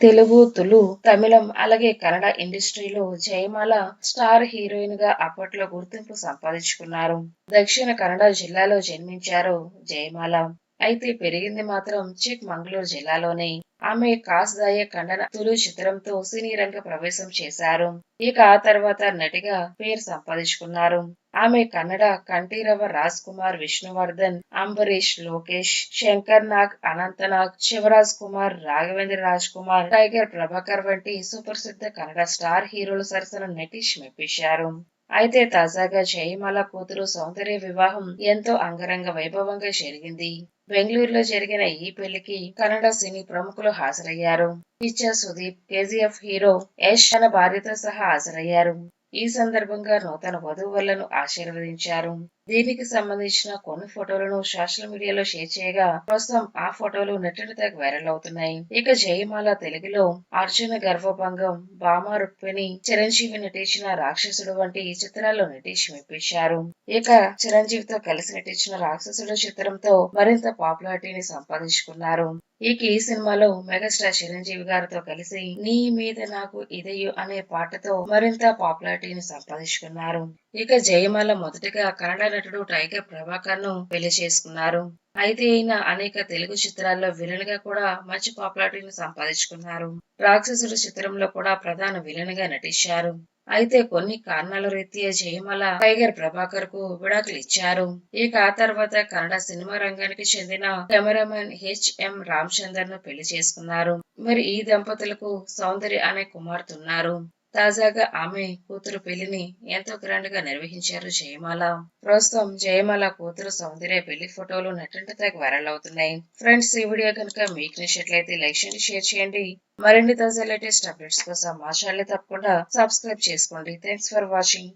తెలుగు తులు తమిళం అలాగే కన్నడ ఇండస్ట్రీలో జయమాల స్టార్ హీరోయిన్గా అప్పట్లో గుర్తింపు సంపాదించుకున్నారు. దక్షిణ కన్నడ జిల్లాలో జన్మించారు జయమాల. అయితే పెరిగింది మాత్రం చిక్ మంగళూరు జిల్లాలోనే. ఆమె కాస్దాయ ఖండన తులు చిత్రంతో సినీ రంగ ప్రవేశం చేశారు. ఇక ఆ తర్వాత నటిగా పేరు సంపాదించుకున్నారు. ఆమె కన్నడ కంఠీరవ రాజ్ కుమార్ విష్ణువర్ధన్ అంబరీష్ లోకేష్ శంకర్ నాగ్ అనంతనాగ్ శివరాజ్ కుమార్ రాఘవేంద్ర రాజ్ కుమార్ టైగర్ ప్రభాకర్ వంటి సుప్రసిద్ధ కన్నడ స్టార్ హీరోల సరసన నటిష్ మెప్పించారు. అయితే తాజాగా జయమాల కూతురు సౌందర్య వివాహం ఎంతో అంగరంగ వైభవంగా జరిగింది. బెంగళూరులో జరిగిన ఈ పెళ్ళికి కన్నడ సినీ ప్రముఖులు హాజరయ్యారు. పిచ్చా సుదీప్ కేజీఎఫ్ హీరో యష్ తన భార్యతో సహా హాజరయ్యారు. ఈ సందర్భంగా నూతన వధువులను ఆశీర్వదించారు. దీనికి సంబంధించిన కొన్ని ఫోటోలను సోషల్ మీడియాలో షేర్ చేయగా ప్రస్తుతం ఆ ఫోటోలు నెట్టిన తెగ వైరల్ అవుతున్నాయి. ఇక జయమాల తెలుగులో అర్జున గర్వభంగం భామ రుక్మిణి చిరంజీవి నటించిన రాక్షసుడు వంటి చిత్రాల్లో నటించి మెప్పించారు. ఇక చిరంజీవితో కలిసి నటించిన రాక్షసుడు చిత్రంతో మరింత పాపులారిటీని సంపాదించుకున్నారు. ఇక ఈ సినిమాలో మెగాస్టార్ చిరంజీవి గారితో కలిసి నీ మీద నాకు ఇదయ్యు అనే పాటతో మరింత పాపులారిటీని సంపాదించుకున్నారు. ఇక జయమాల మొదటగా కన్నడ నటుడు టైగర్ ప్రభాకర్ను పెళ్ళి చేసుకున్నారు. అయితే ఈయన అనేక తెలుగు చిత్రాల్లో విలన్గా కూడా మంచి పాపులారిటీని సంపాదించుకున్నారు. రాక్షసుడు చిత్రంలో కూడా ప్రధాన విలన్గా నటించారు. అయితే కొన్ని కారణాల రీత్యా జయమల టైగర్ ప్రభాకర్కు విడాకులు ఇచ్చారు. ఇక ఆ తర్వాత కన్నడ సినిమా రంగానికి చెందిన కెమెరామెన్ హెచ్ఎం రామచందర్ను పెళ్ళి చేసుకున్నారు. మరి ఈ దంపతులకు సౌందర్య అనే కుమార్తె ఉన్నారు. తాజాగా ఆమె కూతురు పెళ్ళిని ఎంతో గ్రాండ్గా నిర్వహించారు జయమాల. ప్రస్తుతం జయమాల కూతురు సౌందర్య పెళ్ళి ఫోటోలు నెట్టింట తెగ వైరల్ అవుతున్నాయి. ఫ్రెండ్స్ ఈ వీడియో కనుక మీకు నచ్చినట్లయితే లైక్ చేయండి షేర్ చేయండి. మరిన్ని తాజా లేటెస్ట్ అప్డేట్స్ కోసం మా ఛానల్ తప్పకుండా సబ్స్క్రైబ్ చేసుకోండి. Thanks for watching.